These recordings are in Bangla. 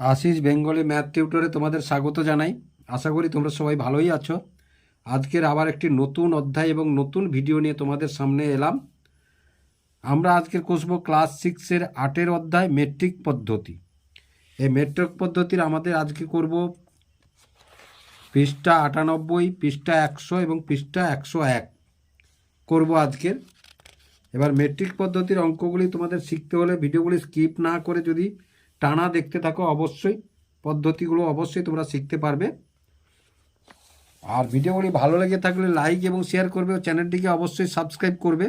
আশিস বেঙ্গলি ম্যাথ টিউটরে তোমাদের স্বাগত জানাই। আশা করি তোমরা সবাই ভালোই আছো। আজকের আবার একটি নতুন অধ্যায় এবং নতুন ভিডিও নিয়ে তোমাদের সামনে এলাম। আমরা আজকের কষবো ক্লাস সিক্সের আটের অধ্যায়, মেট্রিক পদ্ধতি। এই মেট্রিক পদ্ধতির আমাদের আজকে করব পৃষ্ঠা আটানব্বই, পৃষ্ঠা একশো এবং পৃষ্ঠা একশো এক। করব আজকের। এবার মেট্রিক পদ্ধতির অঙ্কগুলি তোমাদের শিখতে হলে ভিডিওগুলি স্কিপ না করে যদি টানা দেখতে থাকো অবশ্যই। পদ্ধতিগুলো অবশ্যই তোমরা শিখতে পারবে। আর ভিডিওগুলি ভালো লেগে থাকলে লাইক এবং শেয়ার করবে ও চ্যানেলটিকে অবশ্যই সাবস্ক্রাইব করবে।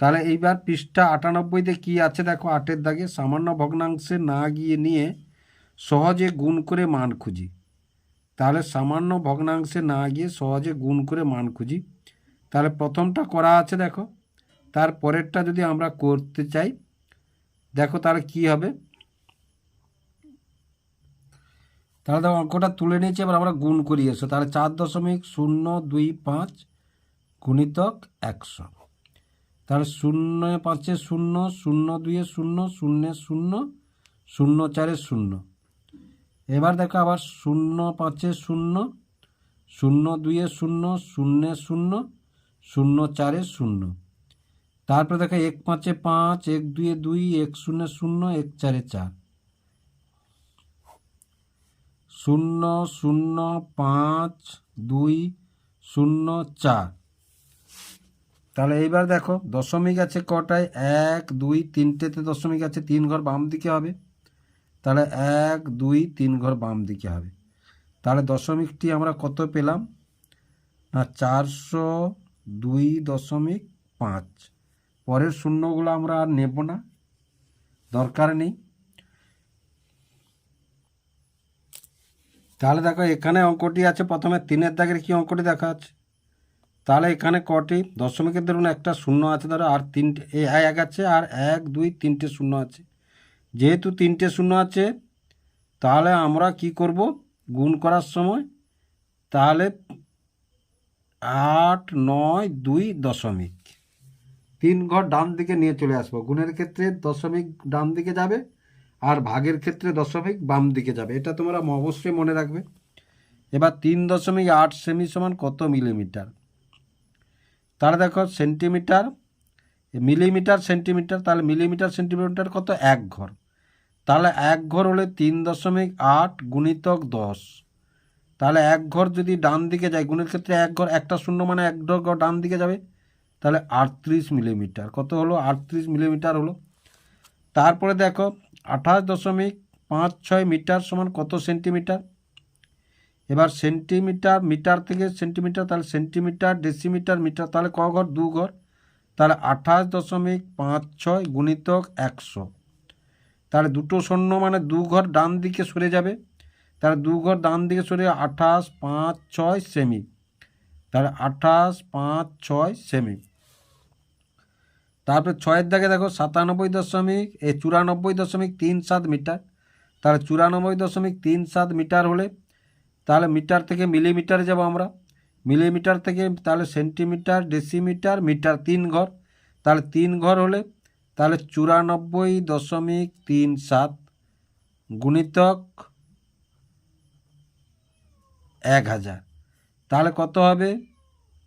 তাহলে এইবার পৃষ্ঠা আটানব্বইতে কি আছে দেখো, আটের দাগে, সামান্য ভগ্নাংশে না গিয়ে নিয়ে সহজে গুণ করে মান খুঁজি। তাহলে সামান্য ভগ্নাংশে না গিয়ে সহজে গুণ করে মান খুঁজি। তাহলে প্রথমটা করা আছে দেখো তার পরেরটা যদি আমরা করতে চাই দেখো তাহলে কি হবে? তাহলে দেখো অঙ্কটা তুলে নিয়েছি, এবার আমরা গুণ করি এসো। তাহলে চার দশমিক শূন্য দুই পাঁচ গুণিতক একশো। তাহলে শূন্য পাঁচে শূন্য শূন্য দুইয়ে শূন্য, শূন্যে শূন্য শূন্য চারে শূন্য। এবার দেখো আবার শূন্য পাঁচে শূন্য শূন্য দুইয়ে শূন্য, শূন্যে শূন্য শূন্য চারে শূন্য। তারপরে দেখো এক পাঁচে পাঁচ, এক দুইয়ে দুই, এক শূন্য শূন্য, এক চারে চার। শূন্য শূন্য পাঁচ, দুই শূন্য চার। তাহলে এইবার দেখো দশমিক আছে কটায়? এক, দুই, তিনটেতে দশমিক আছে তিন ঘর বাম দিকে হবে। তাহলে এক, দুই, তিন ঘর বাম দিকে হবে। তাহলে দশমিকটি আমরা কত পেলাম? না, চারশো দুই দশমিক পাঁচ। পরের শূন্যগুলো আমরা আর নেব না। দরকার নেই। তাহলে দেখো, এখানে অঙ্কটি আছে। প্রথমে তিনের দাগের কি অঙ্কটি দেখা আছে তাহলে এখানে কটি? দশমিকের ধরুন একটা শূন্য আছে ধরো, আর তিনটে, এ এক আছে, আর এক, দুই, তিনটে শূন্য আছে। যেহেতু তিনটে শূন্য আছে, তাহলে আমরা কি করব? গুণ করার সময় তাহলে আট, নয়, দুই দশমিক। তিন ঘর ডান দিকে নিয়ে চলে আসব। গুণের ক্ষেত্রে দশমিক ডান দিকে যাবে আর ভাগের ক্ষেত্রে দশমিক বাম দিকে যাবে। এটা তোমরা অবশ্যই মনে রাখবে। এবার তিন দশমিক আট সেমি সমান কত মিলিমিটার? তাহলে দেখো সেন্টিমিটার, মিলিমিটার, সেন্টিমিটার, তাহলে মিলিমিটার, সেন্টিমিটার কত? এক ঘর। তাহলে এক ঘর হলে তিন দশমিক আট গুণিতক দশ। তাহলে এক ঘর যদি ডান দিকে যায়, গুণের ক্ষেত্রে এক ঘর, একটা শূন্য মানে এক ঘর ডান দিকে যাবে। তাহলে আটত্রিশ মিলিমিটার। কত হলো? আটত্রিশ মিলিমিটার হলো। তারপরে দেখো, আঠাশ দশমিক পাঁচ ছয় মিটার সমান কত সেন্টিমিটার? এবার সেন্টিমিটার, মিটার থেকে সেন্টিমিটার, তাহলে সেন্টিমিটার, ডেসিমিটার, মিটার, তাহলে ক ঘর? দু ঘর। তাহলে আঠাশ দশমিক পাঁচ ছয় গুণিতক একশো। তাহলে দুটো শূন্য মানে দু ঘর ডান দিকে সরে যাবে। তাহলে দু ঘর ডান দিকে সরে আঠাশ পাঁচ ছয় সেমি। তাহলে আঠাশ পাঁচ ছয় সেমি। তারপরে ছয়ের দাগে দেখো সাতানব্বই দশমিক, এ চুরানব্বই দশমিক তিন সাত মিটার। তাহলে চুরানব্বই দশমিক তিন সাত মিটার হলে তাহলে মিটার থেকে মিলিমিটারে যাব আমরা। মিলিমিটার থেকে তাহলে সেন্টিমিটার, ডেসিমিটার, মিটার তিন ঘর। তাহলে তিন ঘর হলে তাহলে চুরানব্বই দশমিক তিন সাত গুণিতক এক হাজার। তাহলে কত হবে?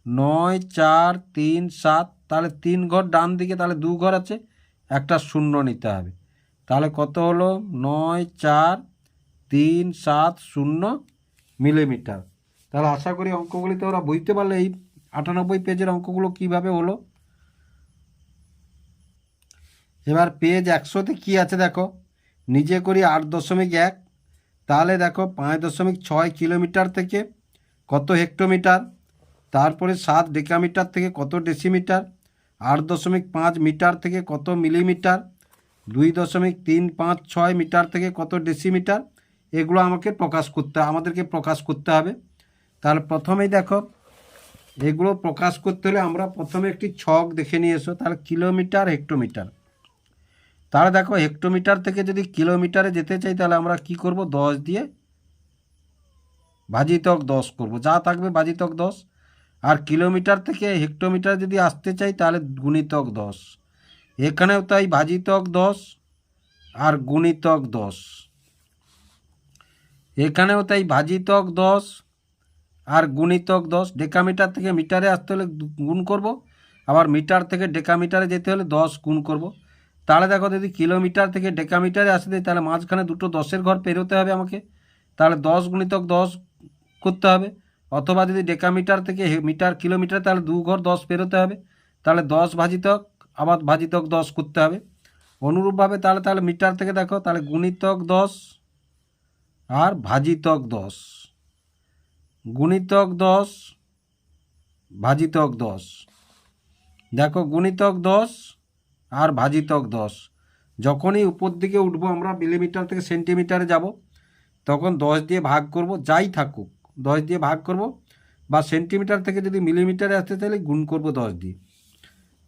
নয় চার তিন সাত তাহলে তিন ঘর ডান দিকে, তাহলে দু ঘর আছে, একটা শূন্য নিতে হবে। তাহলে কত হলো? নয়, চার, তিন, সাত, শূন্য মিলিমিটার। তাহলে আশা করি অঙ্কগুলিতে ওরা বুঝতে পারলে। এই আটানব্বই পেজের অঙ্কগুলো কীভাবে হলো? এবার পেজ একশোতে কি আছে দেখো? নিজে করি আট দশমিক এক, তাহলে দেখো পাঁচ দশমিক ছয় কিলোমিটার থেকে কত হেক্টোমিটার, তারপরে সাত ডেকামিটার থেকে কত ডেসিমিটার আট দশমিক পাঁচ মিটার থেকে কত মিলিমিটার? দুই দশমিক তিন পাঁচ ছয় মিটার থেকে কত ডেসিমিটার? এগুলো আমাকে প্রকাশ করতে, আমাদেরকে প্রকাশ করতে হবে। তাহলে প্রথমেই দেখো, এগুলো প্রকাশ করতে হলে আমরা প্রথমে একটি ছক দেখে নিয়ে এসো, তাহলে কিলোমিটার, হেক্টোমিটার। তাহলে দেখো, হেক্টোমিটার থেকে যদি কিলোমিটারে যেতে চাই, তাহলে আমরা কি করব? দশ দিয়ে ভাজিতক দশ করব। যা থাকবে ভাজিতক দশ। আর কিলোমিটার থেকে হেক্টোমিটার যদি আসতে চাই, তাহলে গুণিতক দশ। এখানেও তাই ভাজিতক দশ আর গুণিতক দশ। এখানেও তাই ভাজিতক দশ আর গুণিতক দশ। ডেকামিটার থেকে মিটারে আসতে হলে গুণ করব, আবার মিটার থেকে ডেকামিটারে যেতে হলে দশ গুণ করব। তাহলে দেখো যদি কিলোমিটার থেকে ডেকামিটারে আসতে তাহলে মাঝখানে দুটো দশের ঘর পেরোতে হবে আমাকে। তাহলে দশ গুণিতক দশ করতে হবে। অথবা যদি ডেকামিটার থেকে মিটার, কিলোমিটার, তাহলে দু ঘর দশ পেরোতে হবে। তাহলে দশ ভাজিতক, আবার ভাজিতক দশ করতে হবে। অনুরূপভাবে তাহলে তাহলে মিটার থেকে দেখো, তাহলে গুণিতক দশ আর ভাজিতক দশ। গুণিতক দশ, ভাজিতক দশ। দেখো, গুণিতক দশ আর ভাজিতক দশ। যখনই উপর দিকে উঠবো আমরা মিলিমিটার থেকে সেন্টিমিটারে যাব, তখন দশ দিয়ে ভাগ করব, যাই থাকুক। দশ দিয়ে ভাগ করব বা সেন্টিমিটার থেকে যদি মিলিমিটারে আসতে তাহলে গুণ করব দশ দিয়ে।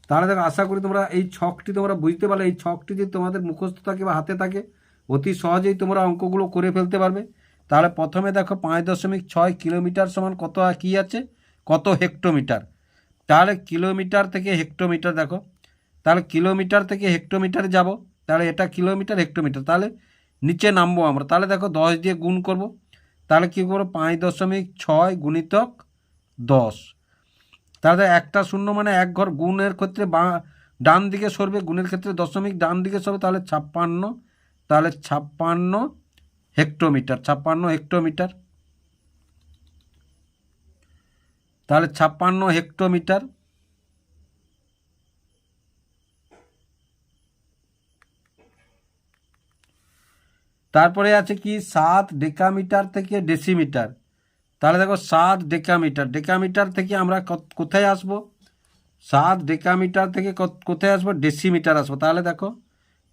তাহলে দেখো, আশা করি তোমরা এই ছকটি তোমরা বুঝতে পারলে, এই ছকটি যদি তোমাদের মুখস্থ থাকে বা হাতে থাকে, অতি সহজেই তোমরা অঙ্কগুলো করে ফেলতে পারবে। তাহলে প্রথমে দেখো পাঁচ দশমিক ছয় কিলোমিটার সমান কত, কী আছে? কত হেক্টোমিটার? তাহলে কিলোমিটার থেকে হেক্টোমিটার দেখো, তাহলে কিলোমিটার থেকে হেক্টোমিটারে যাব, তাহলে এটা কিলোমিটার, হেক্টোমিটার। তাহলে নিচে নামবো আমরা। তাহলে দেখো দশ দিয়ে গুণ করব তাহলে কী করব? পাঁচ দশমিক ছয় গুণিতক দশ। তাহলে একটা শূন্য মানে এক ঘর গুণের ক্ষেত্রে বা ডান দিকে সরবে, গুণের ক্ষেত্রে দশমিক ডান দিকে সরবে, তাহলে ছাপ্পান্ন। তাহলে ছাপ্পান্ন হেক্টোমিটার ছাপ্পান্ন হেক্টোমিটার। তাহলে ছাপ্পান্ন হেক্টোমিটার তারপরে আছে কি, সাত ডেকামিটার থেকে ডেসিমিটার। তাহলে দেখো সাত ডেকামিটার। ডেকামিটার থেকে আমরা কোথায় আসব? সাত ডেকামিটার থেকে কোথায় আসব? ডেসিমিটার আসব। তাহলে দেখো,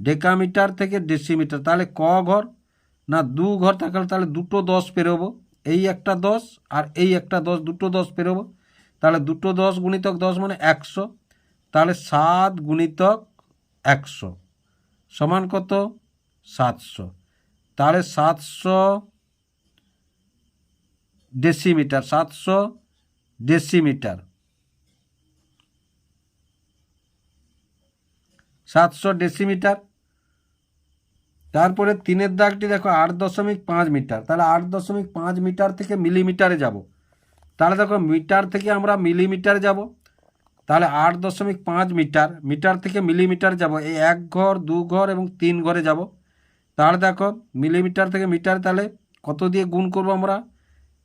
ডেকামিটার থেকে ডেসিমিটার। তাহলে ক ঘর? না, দু ঘর থাকলে তাহলে দুটো দশ পেরোবো। এই একটা দশ আর এই একটা দশ, দুটো দশ পেরোবো। তাহলে দুটো দশ গুণিতক দশ মানে একশো। তাহলে সাত গুণিতক একশো। সমান কত? সাতশো। তাহলে সাতশো ডেসিমিটার সাতশো ডেসিমিটার। সাতশো ডেসিমিটার। তারপরে তিনের দাগটি দেখো, আট দশমিক পাঁচ মিটার। তাহলে আট দশমিক পাঁচ মিটার থেকে মিলিমিটারে যাব। তাহলে দেখো, মিটার থেকে আমরা মিলিমিটার যাব। তাহলে আট দশমিক পাঁচ মিটার মিটার থেকে মিলিমিটার যাব। এই এক ঘর, দু ঘর এবং তিন ঘরে যাব। তাহলে দেখো মিলিমিটার থেকে মিটার তাহলে কত দিয়ে গুণ করব আমরা?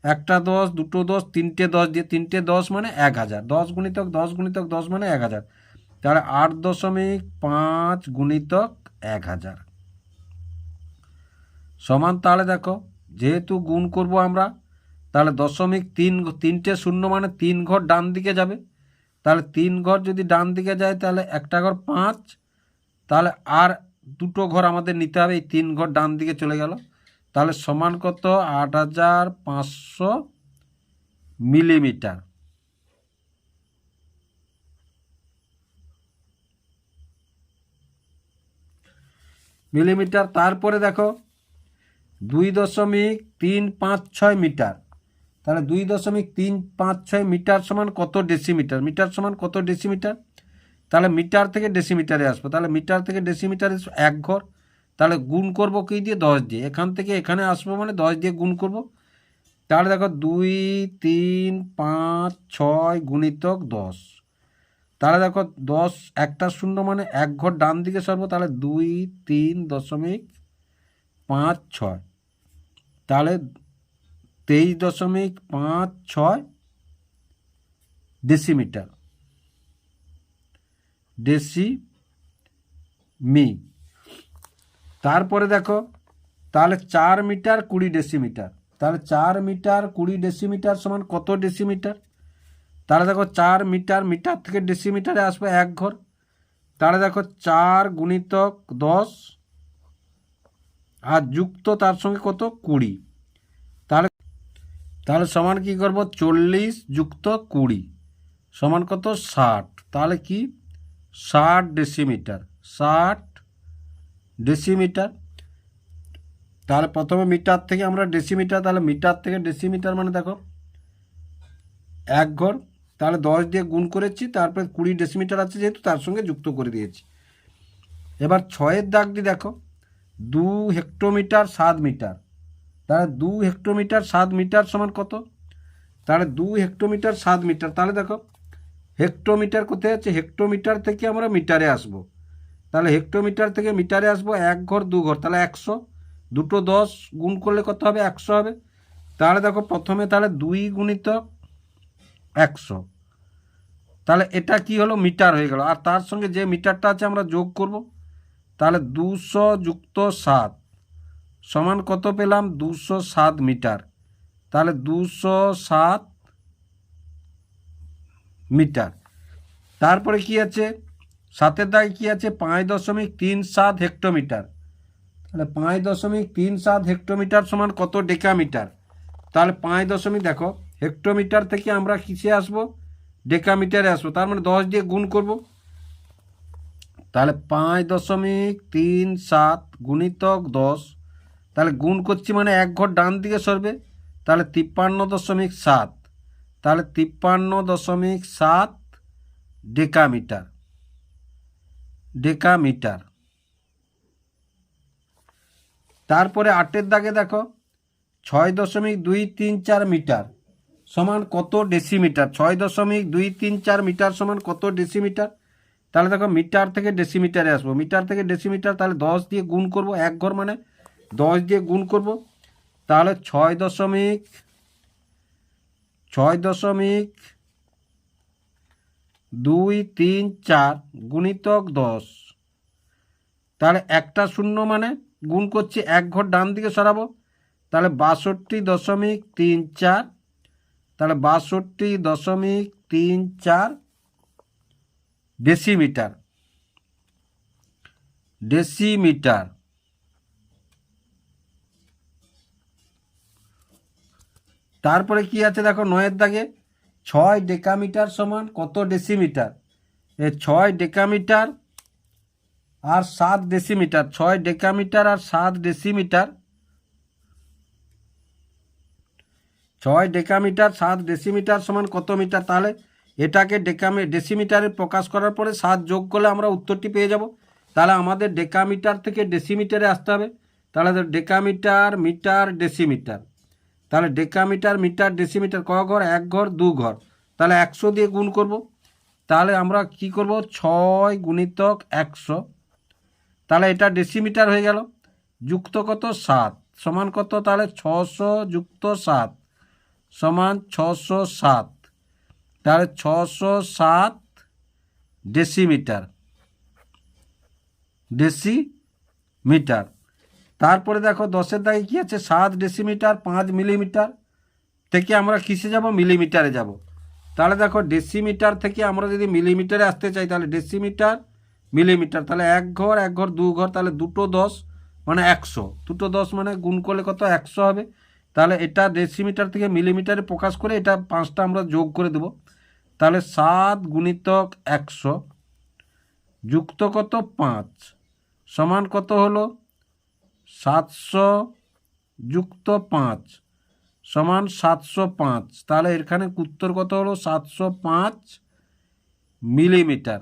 একটা দশ, দুটো দশ, তিনটে দশ দিয়ে, তিনটে দশ মানে এক হাজার। দশ গুণিতক দশ গুণিতক, দশ মানে এক হাজার। তাহলে আট দশমিক পাঁচ গুণিতক এক হাজার। সমান তাহলে দেখো, যেহেতু গুণ করব আমরা, তাহলে দশমিক তিন, তিনটে শূন্য মানে তিন ঘর ডান দিকে যাবে। তাহলে তিন ঘর যদি ডান দিকে যায়, তাহলে একটা ঘর পাঁচ, তাহলে আর দুটো ঘর আমাদের নিতে হবে, এই তিন ঘর ডান দিকে চলে গেল। তাহলে সমান কত? আট হাজার পাঁচশো মিলিমিটার। মিলিমিটার, তারপরে দেখো, দুই দশমিক তিন পাঁচ ছয় মিটার। তাহলে দুই দশমিক তিন পাঁচ ছয় মিটার সমান কত ডেসিমিটার? মিটার সমান কত ডেসিমিটার? তাহলে মিটার থেকে ডেসিমিটারে আসব। তাহলে মিটার থেকে ডেসিমিটারে এক ঘর, তাহলে গুণ করব কী দিয়ে? দশ দিয়ে। এখান থেকে এখানে আসব মানে দশ দিয়ে গুণ করব। তাহলে দেখো দুই, তিন, পাঁচ, ছয় গুণিতক দশ। তাহলে দেখো দশ একটা শূন্য মানে এক ঘর ডান দিকে সরবো, তাহলে দুই, তিন দশমিক পাঁচ ছয়। তাহলে তেইশ দশমিক পাঁচ ছয় ডেসিমিটার। Deci me. তারপরে দেখো, তাহলে চার মিটার কুড়ি ডেসিমিটার। তাহলে চার মিটার কুড়ি ডেসিমিটার সমান কত ডেসিমিটার? তাহলে দেখো চার মিটার মিটার থেকে ডেসিমিটারে আসবে এক ঘর। তাহলে দেখো চার গুণিতক দশ আর যুক্ত তার সঙ্গে কত? কুড়ি। তাহলে তাহলে সমান কি করব? চল্লিশ যুক্ত কুড়ি। সমান কত? ষাট। তাহলে কি? ষাট ডেসিমিটার ষাট ডেসিমিটার তাহলে প্রথমে মিটার থেকে আমরা ডেসিমিটার তাহলে মিটার থেকে ডেসিমিটার মানে দেখো, এক ঘর। তাহলে দশ দিয়ে গুণ করেছি, তারপরে কুড়ি ডেসিমিটার আছে যেহেতু, তার সঙ্গে যুক্ত করে দিয়েছি। এবার ছয়ের দাগটি দেখো, দু হেক্টোমিটার সাত মিটার। তাহলে দু হেক্টোমিটার সাত মিটার সমান কত? তাহলে দু হেক্টোমিটার সাত মিটার। তাহলে দেখো হেক্টোমিটার কোথায় আছে? হেক্টোমিটার থেকে আমরা মিটারে আসব। তাহলে হেক্টোমিটার থেকে মিটারে আসব এক ঘর, দু ঘর, তাহলে একশো। দুটো দশ গুণ করলে কত হবে? একশো হবে। তাহলে দেখো প্রথমে তাহলে দুই গুণিত একশো। তাহলে এটা কি হলো? মিটার হয়ে গেল। আর তার সঙ্গে যে মিটারটা আছে আমরা যোগ করব, তাহলে দুশো যুক্ত সাত সমান কত পেলাম? দুশো সাত মিটার। তাহলে দুশো সাত মিটার। তারপরে কি আছে? সাতের দাগে কি আছে? পাঁচ দশমিক তিন সাত হেক্টোমিটার। তাহলে পাঁচ দশমিক তিন সাত হেক্টোমিটার সমান কত ডেকামিটার? তাহলে পাঁচ দশমিক, দেখো, হেক্টোমিটার থেকে আমরা কিসে আসব? ডেকামিটারে আসব। তার মানে দশ দিয়ে গুণ করব। তাহলে পাঁচ দশমিক তিন সাত গুণিতক দশ। তাহলে গুণ করছি মানে এক ঘর ডান দিকে সরবে। তাহলে তিপ্পান্ন দশমিক সাত। তাহলে তিপ্পান্ন দশমিক সাত ডেকামিটার ডেকামিটার। তারপরে আটের দাগে দেখো, ছয় দশমিক দুই তিন চার মিটার সমান কত ডেসিমিটার? ছয় দশমিক দুই তিন চার মিটার সমান কত ডেসিমিটার? তাহলে দেখো মিটার থেকে ডেসিমিটারে আসব। মিটার থেকে ডেসিমিটার তাহলে দশ দিয়ে গুণ করব, এক ঘর মানে দশ দিয়ে গুণ করব। তাহলে ছয় দশমিক ছয় দশমিক দুই তিন চার গুণিতক দশ। তাহলে একটা শূন্য মানে গুণ করছি এক ঘর ডান দিকে সরাবো। তাহলে বাষট্টি দশমিক তিন চার, তাহলে বাষট্টি দশমিক তিন চার ডেসিমিটার ডেসিমিটার। তারপরে কি আছে দেখো নয়ের দাগে? ছয় ডেকামিটার সমান কত ডেসিমিটার? এ ছয় ডেকামিটার আর সাত ডেসিমিটার। ছয় ডেকামিটার আর সাত ডেসিমিটার। ছয় ডেকামিটার, সাত ডেসিমিটার সমান কত মিটার? তাহলে এটাকে ডেকামি, ডেসিমিটারে প্রকাশ করার পরে সাত যোগ করলে আমরা উত্তরটি পেয়ে যাব। তাহলে আমাদের ডেকামিটার থেকে ডেসিমিটারে আসতে হবে। তাহলে ডেকামিটার, মিটার, ডেসিমিটার। তাহলে ডেকামিটার, মিটার, ডেসিমিটার ক ঘর? এক ঘর, দু ঘর। তাহলে একশো দিয়ে গুণ করব। তাহলে আমরা কি করব? ছয় গুণিতক একশো। তাহলে এটা ডেসিমিটার হয়ে গেল। যুক্ত কত? সাত। সমান কত? তাহলে ছশো যুক্ত সাত। সমান ছশো সাত। তাহলে ছশো সাত ডেসিমিটার। ডেসিমিটার। তারপরে দেখো দশের দাগে কী আছে? সাত ডেসিমিটার পাঁচ মিলিমিটার থেকে আমরা কিসে যাব? মিলিমিটারে যাব। তাহলে দেখো ডেসিমিটার থেকে আমরা যদি মিলিমিটারে আসতে চাই, তাহলে ডেসিমিটার মিলিমিটার তাহলে এক ঘর এক ঘর, দু ঘর, তাহলে দুটো দশ মানে একশো। দুটো দশ মানে গুণ করলে কত? একশো হবে। তাহলে এটা ডেসিমিটার থেকে মিলিমিটারে প্রকাশ করে এটা পাঁচটা আমরা যোগ করে দেব। তাহলে সাত গুণিতক একশো যুক্ত কত? পাঁচ। সমান কত হলো? সাতশো যুক্ত পাঁচ সমান সাতশো পাঁচ। তাহলে এখানে উত্তর কত হলো? সাতশো পাঁচ মিলিমিটার।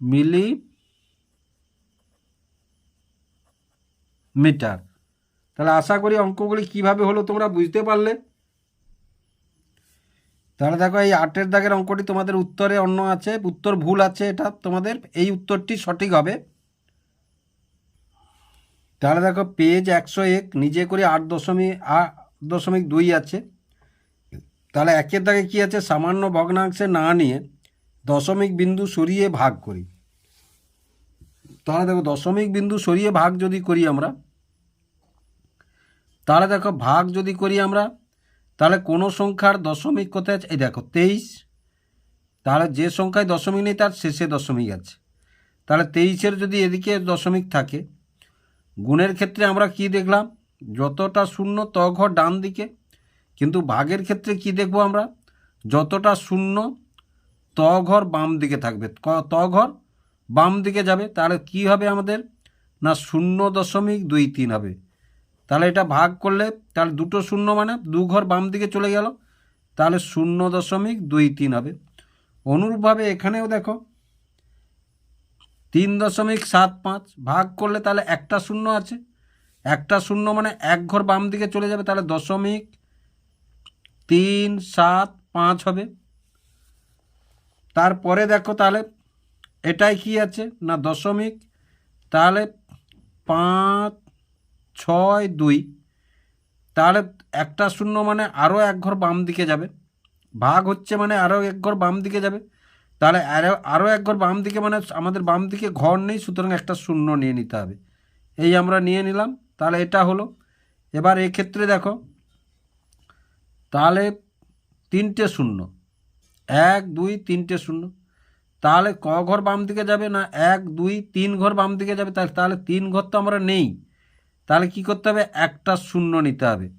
মিলি মিটার তাহলে আশা করি অঙ্কগুলি কীভাবে হলো তোমরা বুঝতে পারলে। তাহলে দেখো, এই আটের দাগের অঙ্কটি তোমাদের উত্তরে অন্য আছে, উত্তর ভুল আছে এটা তোমাদের, এই উত্তরটি সঠিক হবে। তাহলে দেখো পেজ একশো এক, নিজে করে আট দশমিক আট দশমিক দুই আছে। তাহলে একের দাগে কী আছে? সামান্য ভগ্নাংশে না নিয়ে দশমিক বিন্দু সরিয়ে ভাগ করি। তাহলে দেখো দশমিক বিন্দু সরিয়ে ভাগ যদি করি আমরা, তাহলে দেখো ভাগ যদি করি আমরা, তাহলে কোনো সংখ্যার দশমিক কোথায় আছে? এই দেখো তেইশ। তাহলে যে সংখ্যায় দশমিক নেই তার শেষে দশমিক আছে। তাহলে তেইশের যদি এদিকে দশমিক থাকে গুণের ক্ষেত্রে আমরা কি দেখলাম? যতটা শূন্য ত ঘর ডান দিকে, কিন্তু ভাগের ক্ষেত্রে কি দেখব আমরা? যতটা শূন্য ত ঘর বাম দিকে থাকবে। ত ঘর বাম দিকে যাবে, তাহলে কি হবে আমাদের? না শূন্য দশমিক দুই তিন হবে। তাহলে এটা ভাগ করলে, তাহলে দুটো শূন্য মানে দু ঘর বাম দিকে চলে গেল, তাহলে শূন্য দশমিক দুই তিন হবে। অনুরূপভাবে এখানেও দেখো তিন দশমিক সাত পাঁচ ভাগ করলে তাহলে একটা শূন্য আছে। একটা শূন্য মানে এক ঘর বাম দিকে চলে যাবে, তাহলে দশমিক তিন সাত পাঁচ হবে। তারপরে দেখো তাহলে এটাই কি আছে? না, দশমিক তাহলে পাঁচ ছয় দুই। তাহলে একটা শূন্য মানে আরও এক ঘর বাম দিকে যাবে। ভাগ হচ্ছে মানে আরও এক ঘর বাম দিকে যাবে। তাহলে আরও আরও এক ঘর বাম দিকে মানে আমাদের বাম দিকে ঘর নেই, সুতরাং একটা শূন্য নিয়ে নিতে হবে। এই আমরা নিয়ে নিলাম, তাহলে এটা হলো। এবার এক্ষেত্রে দেখো, তাহলে তিনটে শূন্য। এক, দুই, তিনটে শূন্য। তাহলে ক ঘর বাম দিকে যাবে না এক, দুই, তিন ঘর বাম দিকে যাবে? তাহলে তাহলে তিন ঘর তো আমরা নেই। তাহলে কি করতে হবে? একটা শূন্য নিতে হবে।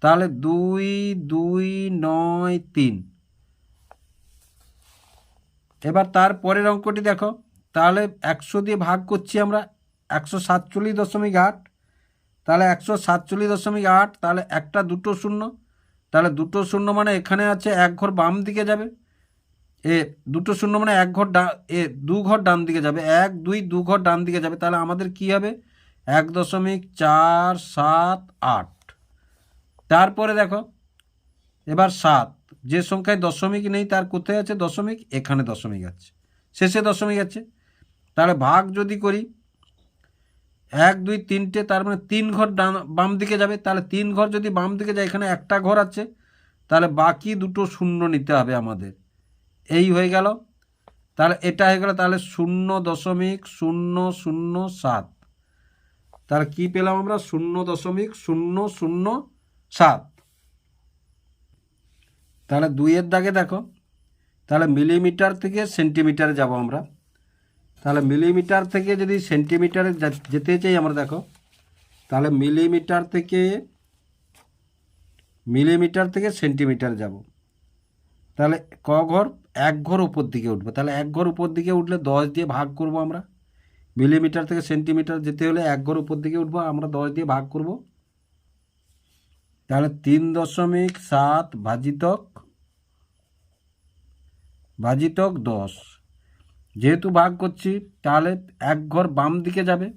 তাহলে দুই দুই, নয়, তিন। এবার তার পরের অঙ্কটি দেখো। তাহলে একশো দিয়ে ভাগ করছি আমরা একশো সাতচল্লিশ দশমিক আট। তাহলে একশো সাতচল্লিশ দশমিক আট, তাহলে একটা দুটো শূন্য। তাহলে দুটো শূন্য মানে এখানে আছে এক ঘর বাম দিকে যাবে। এ দুটো শূন্য মানে এক ঘর ডা এ দু ঘর ডান দিকে যাবে। এক, দুই, দু ঘর ডান দিকে যাবে। তাহলে আমাদের কি হবে? এক দশমিক চার সাত আট। তারপরে দেখো, এবার সাত। যে সংখ্যায় দশমিক নেই, তার কোথায় আছে দশমিক? এখানে দশমিক আছে। শেষে দশমিক আছে। তাহলে ভাগ যদি করি, এক, দুই, তিনটে, তার মানে তিন ঘর ডান, বাম দিকে যাবে। তাহলে তিন ঘর যদি বাম দিকে যায়, এখানে একটা ঘর আছে। তাহলে বাকি দুটো শূন্য নিতে হবে আমাদের। এই হয়ে গেল। তাহলে এটা হয়ে গেল, তাহলে শূন্য দশমিক শূন্য শূন্য সাত। তাহলে কী পেলাম আমরা? শূন্য দশমিক শূন্য শূন্য সাত। তাহলে দুইয়ের দাগে দেখো, তাহলে মিলিমিটার থেকে সেন্টিমিটারে যাব আমরা। তাহলে মিলিমিটার থেকে যদি সেন্টিমিটারে যেতে চাই আমরা দেখো, তাহলে মিলিমিটার থেকে মিলিমিটার থেকে সেন্টিমিটার যাব। তাহলে ক ঘর, এক ঘর উপর দিকে উঠবে। তাহলে এক ঘর উপর দিকে উঠলে দশ দিয়ে ভাগ করব আমরা। মিলিমিটার থেকে সেন্টিমিটার যেতে হলে এক ঘর উপর দিকে উঠবো, আমরা দশ দিয়ে ভাগ করব। তাহলে তিন দশমিক সাত ভাজিতক ভাজিতক দশ। যেহেতু ভাগ করছি, তাহলে এক ঘর বাম দিকে যাবে।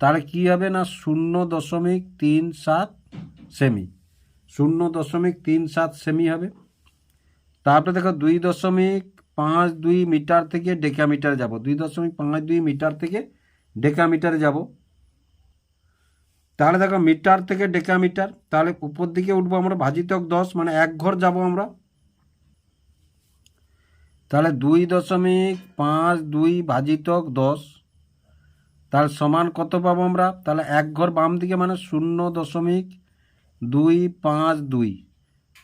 তাহলে কি হবে না, শূন্য দশমিক তিন সাত সেমি। শূন্য দশমিক তিন সাত সেমি হবে। তারপরে দেখো দুই দশমিক পাঁচ দুই মিটার থেকে ডেকামিটারে যাব। দুই দশমিক পাঁচ দুই মিটার থেকে ডেকামিটারে যাব। তাহলে দেখো মিটার থেকে ডেকা মিটার তাহলে উপর দিকে উঠবো আমরা ভাজিতক দশ মানে এক ঘর যাব আমরা। তাহলে দুই দশমিক পাঁচ দুই ভাজিতক দশ, তাহলে সমান কত পাবো আমরা? তাহলে এক ঘর বাম দিকে মানে শূন্য দশমিক দুই পাঁচ দুই,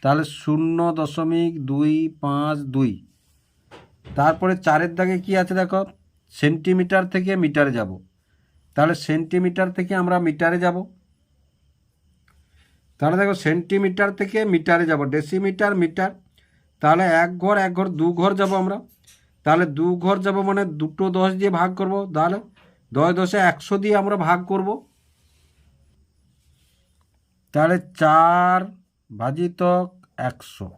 তাহলে শূন্য দশমিক দুই পাঁচ দুই। তারপরে চারের দাগে কি আছে দেখো? সেন্টিমিটার থেকে মিটারে যাব। তাহলে সেন্টিমিটার থেকে আমরা মিটারে যাব। তাহলে দেখো সেন্টিমিটার থেকে মিটারে যাব ডেসিমিটার মিটার তাহলে এক ঘর এক ঘর, দু ঘর যাব আমরা। তাহলে দু ঘর যাব মানে দুটো দশ দিয়ে ভাগ করব। তাহলে দশ দশে একশো দিয়ে আমরা ভাগ করব। তাহলে চার ভাজিতক একশো।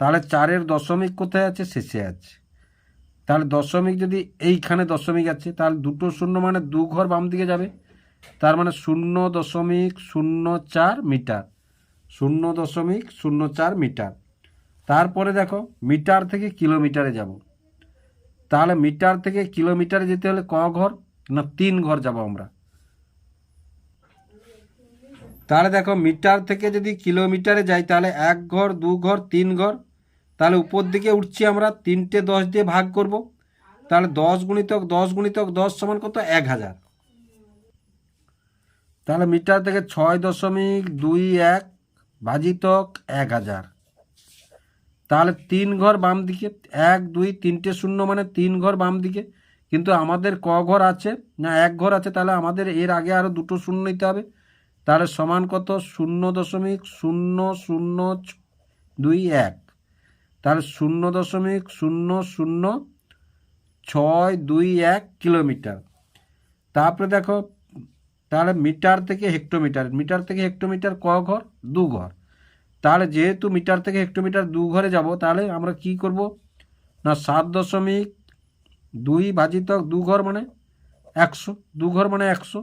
তাহলে চারের দশমিক কোথায় আছে? শেষে আছে। তাহলে দশমিক যদি এইখানে দশমিক আছে, তাহলে দুটো শূন্য মানে দু ঘর বাম দিকে যাবে। তার মানে শূন্য দশমিক শূন্য চার মিটার। শূন্য দশমিক শূন্য চার মিটার। তারপরে দেখো, মিটার থেকে কিলোমিটারে যাব। তাহলে মিটার থেকে কিলোমিটারে যেতে হলে ক ঘর না তিন ঘর যাব আমরা? তাহলে দেখো, মিটার থেকে যদি কিলোমিটারে যাই, তাহলে এক ঘর, দু ঘর, তিন ঘর তাহলে উপর দিকে উঠছি আমরা, তিনটে দশ দিয়ে ভাগ করব। তাহলে দশ গুণিতক দশ গুণিতক দশ সমান কত? এক হাজার। তাহলে মিটার থেকে ছয় দশমিক দুই এক ভাজিতক এক হাজার। তাহলে তিন ঘর বাম দিকে, এক, দুই, তিনটে শূন্য মানে তিন ঘর বাম দিকে। কিন্তু আমাদের ক ঘর আছে, না এক ঘর আছে, তাহলে আমাদের এর আগে আরও দুটো শূন্য নিতে হবে। তাহলে সমান কত? শূন্য দশমিক শূন্য শূন্য দুই এক। তাহলে শূন্য দশমিক শূন্য শূন্য ছয় দুই এক কিলোমিটার। তারপরে দেখো তাহলে মিটার থেকে হেক্টোমিটার, মিটার থেকে হেক্টোমিটার ক ঘর? দু ঘর। তাহলে যেহেতু মিটার থেকে হেক্টোমিটার দু ঘরে যাব, তাহলে আমরা কি করব? না, সাত দশমিক দুই ভাজিতক দু ঘর মানে একশো, দু ঘর মানে একশো।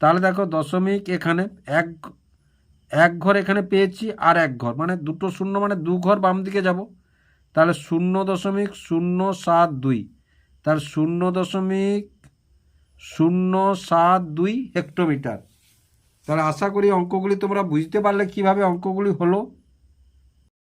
তাহলে দেখো, দশমিক এখানে এক এক ঘর এখানে পেয়েছি আর এক ঘর। মানে দুটো শূন্য মানে দু ঘর বাম দিকে যাব। তাহলে শূন্য দশমিক শূন্য সাত দুই। তার শূন্য দশমিক শূন্য সাত দুই হেক্টোমিটার। তাহলে আশা করি অঙ্কগুলি তোমরা বুঝতে পারলে কীভাবে অঙ্কগুলি হলো।